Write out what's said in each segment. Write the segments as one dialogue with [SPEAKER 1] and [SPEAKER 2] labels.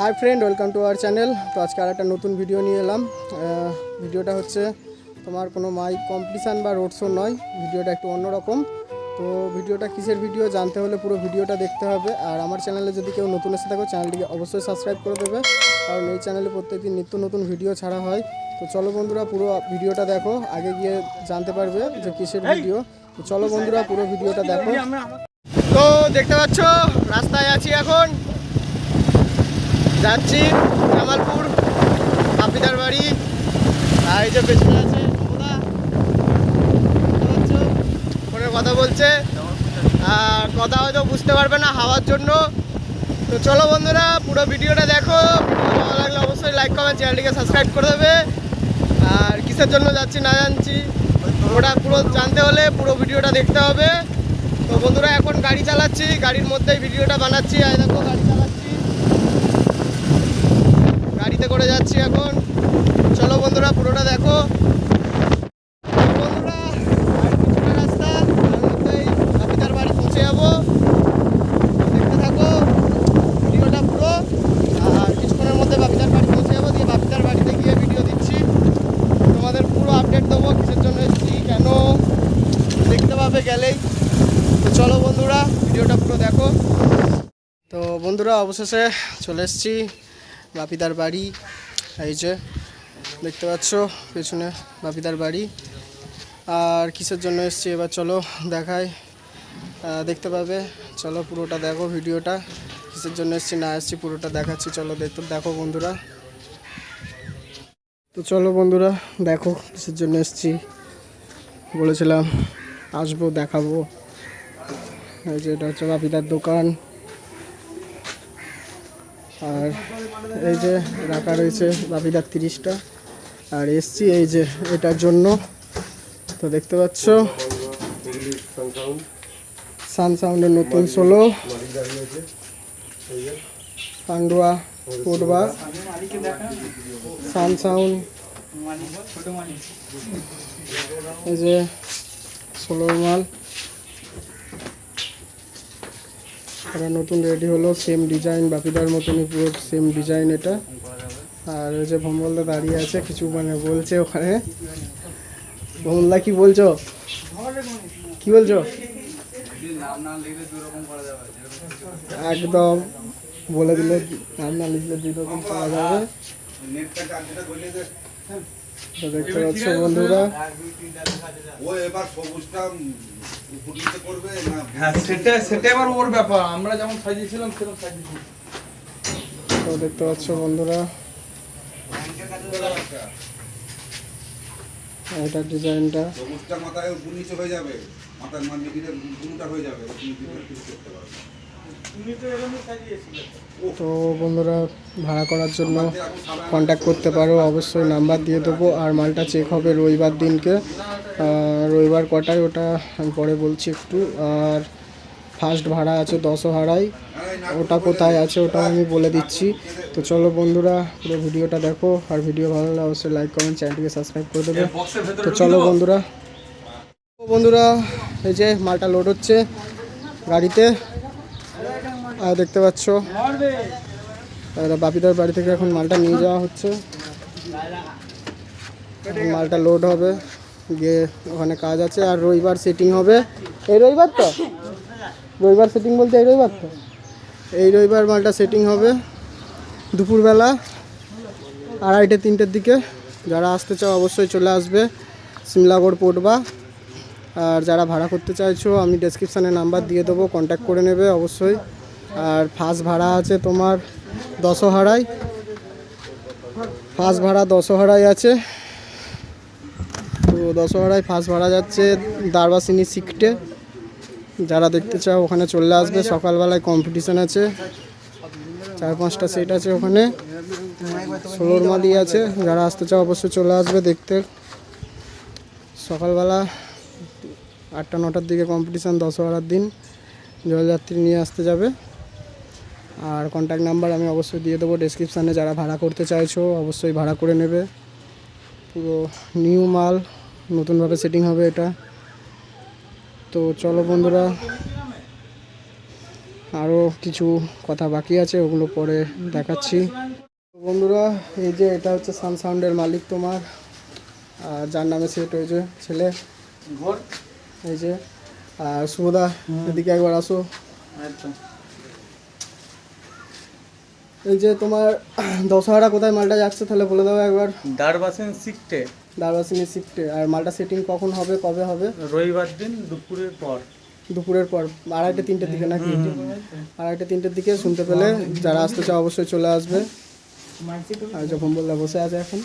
[SPEAKER 1] Hi friend welcome to our channel তো আজকে আর একটা নতুন ভিডিও নিয়ে এলাম। ভিডিওটা হচ্ছে তোমার কোনো মাইক কম্পিটিশান বা রোড শো নয়। ভিডিওটা একটু অন্যরকম। তো ভিডিওটা কিসের ভিডিও জানতে হলে পুরো ভিডিওটা দেখতে হবে। আর আমার চ্যানেলে যদি কেউ নতুন এসে থাকো চ্যানেলটিকে অবশ্যই সাবস্ক্রাইব করে দেবে। কারণ এই চ্যানেলে প্রত্যেকদিন নিত্য নতুন ভিডিও ছাড়া হয়। তো চলো বন্ধুরা পুরো ভিডিওটা দেখো। আগে গিয়ে জানতে পারবে যে কিসের ভিডিও তো চলো বন্ধুরা পুরো ভিডিওটা দেখো। তো দেখতে পাচ্ছ রাস্তায় আছি এখন। যাচ্ছি জামালপুর আপিদার বাড়ি, আর এই যে পেছনে আছে ফোনে কথা বলছে। আর কথা হয়তো বুঝতে পারবে না হাওয়ার জন্য। তো চলো বন্ধুরা, পুরো ভিডিওটা দেখো। ভালো লাগলে অবশ্যই লাইক কমেন্ট চ্যানেলটিকে সাবস্ক্রাইব করে দেবে। আর কিসের জন্য যাচ্ছি না জানছি। ওটা পুরো জানতে হলে পুরো ভিডিওটা দেখতে হবে। তো বন্ধুরা, এখন গাড়ি চালাচ্ছি। গাড়ির মধ্যেই ভিডিওটা বানাচ্ছি। আর দেখো, গাড়ি চালাচ্ছি। গাড়িতে করে যাচ্ছি এখন। চলো বন্ধুরা, পুরোটা দেখো। বন্ধুরা রাস্তা বাড়ি পৌঁছে যাব। থাকো, ভিডিওটা পুরো। আর কিছুক্ষণের মধ্যে বাড়ি পৌঁছে যাব, দিয়ে বাড়িতে গিয়ে ভিডিও তোমাদের পুরো আপডেট দেবো জন্য এসেছি, কেন চলো বন্ধুরা, ভিডিওটা পুরো দেখো। তো বন্ধুরা, অবশেষে চলে এসেছি। বাপিদার বাড়ি, এই যে, দেখতে পাচ্ছ, পেছনে বাপিদার বাড়ি। আর কিসের জন্য এসেছি? এবার চলো দেখাই। দেখতে পাবে? চলো পুরোটা দেখো ভিডিওটা। কিসের জন্য এসেছি? না এসেছি, পুরোটা দেখাচ্ছি। চলো দেখতে, দেখো বন্ধুরা। তো চলো বন্ধুরা, দেখো কিসের জন্য এসেছি। বলেছিলাম, আসব, দেখাবো। এই যে, এটা হচ্ছে বাপিদার দোকান। আর এই যে রাখা রয়েছে বাপিদার তিরিশটা। আর এসছি এই যে এটার জন্য। তো দেখতে পাচ্ছ, সান সাউন্ডের নতুন solo Pandua Kotba. Sun Sound. এই যে সোলোর মাল এটা নতুন রেডি হলো সেম ডিজাইন বাপিদার মতনই পুরো সেম ডিজাইন এটা। আর ওই যে ভম্বলদা দাঁড়িয়ে আছে, কিছু মানে বলছে ওখানে। ভম্বলদা কি বলছো? কি বলছো? একদম বলে দিলে, নাম না লিখলে দুই রকম পাওয়া যাবে। দেখতে পাচ্ছ বন্ধুরা?
[SPEAKER 2] ও এবার সবুজটা করবে না?
[SPEAKER 3] হ্যাঁ সেটা সেটা এবার ওর ব্যাপার। আমরা যেমন সাজিয়েছিলাম সেরকম সাজিয়েছি।
[SPEAKER 1] তো দেখতে পাচ্ছ বন্ধুরা? এটা ডিজাইনটা।
[SPEAKER 2] সবুজটা মাথায় নিচে হয়ে যাবে। মাথার মান হয়ে যাবে। তুমি করতে পারবে।
[SPEAKER 1] তো বন্ধুরা, ভাড়া করার জন্য কন্ট্যাক্ট করতে পারো। অবশ্যই নাম্বার দিয়ে দেবো। আর মালটা চেক হবে রবিবার দিনকে। রবিবার কটায়? ওটা আমি পরে বলছি একটু। আর ফার্স্ট ভাড়া আছে দশ ভাড়ায় ওটা কোথায় আছে ওটা আমি বলে দিচ্ছি। তো চলো বন্ধুরা, পুরো ভিডিওটা দেখো। আর ভিডিও ভালো লাগলে অবশ্যই লাইক কমেন্ট চ্যানেলটিকে সাবস্ক্রাইব করে দেবে। তো চলো বন্ধুরা। বন্ধুরা, এই যে মালটা লোড হচ্ছে গাড়িতে। দেখতে পাচ্ছ, আর বাপিদার বাড়ি থেকে এখন মালটা নিয়ে যাওয়া হচ্ছে। মালটা লোড হবে, গিয়ে ওখানে কাজ আছে, আর রবিবার সেটিং হবে। এই রবিবার তো? রবিবার সেটিং বলতে এই রবিবার তো? এই রবিবার মালটা সেটিং হবে দুপুরবেলা, আড়াইটে, তিনটের দিকে। যারা আসতে চাও অবশ্যই চলে আসবে, সিমলাগড় পটবা আর যারা ভাড়া করতে চাইছো, আমি ডেসক্রিপশানে নাম্বার দিয়ে দেবো কন্ট্যাক্ট করে নেবে অবশ্যই। আর ফার্স্ট ভাড়া আছে তোমার দশহারায়। ফার্স্ট ভাড়া দশহারায় আছে। তো দশহারায় ফার্স্ট ভাড়া যাচ্ছে দারবাসিনী সিক্টে। যারা দেখতে চাও ওখানে চলে আসবে। সকালবেলায় কম্পিটিশান আছে। চার পাঁচটা সেট আছে ওখানে। ষোলোর মালি আছে। যারা আসতে চাও অবশ্যই চলে আসবে দেখতে। সকালবেলা আটটা নটার দিকে কম্পিটিশান দশহরার দিন। জলযাত্রী নিয়ে আসতে যাবে। আর কন্ট্যাক্ট নাম্বার আমি অবশ্যই দিয়ে দেবো ডেসক্রিপশানে যারা ভাড়া করতে চাইছো অবশ্যই ভাড়া করে নেবে। পুরো নিউ মাল নতুনভাবে সেটিং হবে এটা। তো চলো বন্ধুরা আরও কিছু কথা বাকি আছে ওগুলো পরে দেখাচ্ছি। বন্ধুরা এই যে এটা হচ্ছে সান সাউন্ডের মালিক তোমার আর যার নামে সেট হয়েছে ছেলে। এই যে আর সুমদা এদিকে একবার আসো।
[SPEAKER 3] একদম
[SPEAKER 1] এই যে তোমার দশহারা কোথায় মালটা যাচ্ছে তাহলে বলে দাও একবার।
[SPEAKER 3] দারবাসেন শিখতে।
[SPEAKER 1] দারবাসিনী শিফটে আর মালটা সেটিং কখন হবে কবে হবে?
[SPEAKER 3] রবিবার দিন দুপুরের পর।
[SPEAKER 1] দুপুরের পর। আড়াইটে তিনটের দিকে নাকি? আড়াইটে তিনটের দিকে শুনতে পেলে যারা আসতে চাও অবশ্যই চলে আসবে। আর যখন বললা বসে আছে এখন।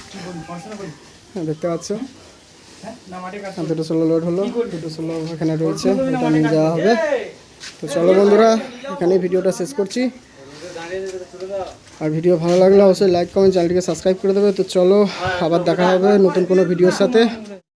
[SPEAKER 1] হ্যাঁ, দেখতে পাচ্ছ? দুটো ষোলো লোড হলো। দুটো ষোলো এখানে রয়েছে। এটা নিয়ে যাওয়া হবে। তো চলো বন্ধুরা এখানেই ভিডিওটা শেষ করছি। আর ভিডিও ভালো লাগলে অবশ্যই লাইক কমেন্ট চ্যানেলটিকে সাবস্ক্রাইব করে দেবে। তো চলো, আবার দেখা হবে নতুন কোনো ভিডিওর সাথে।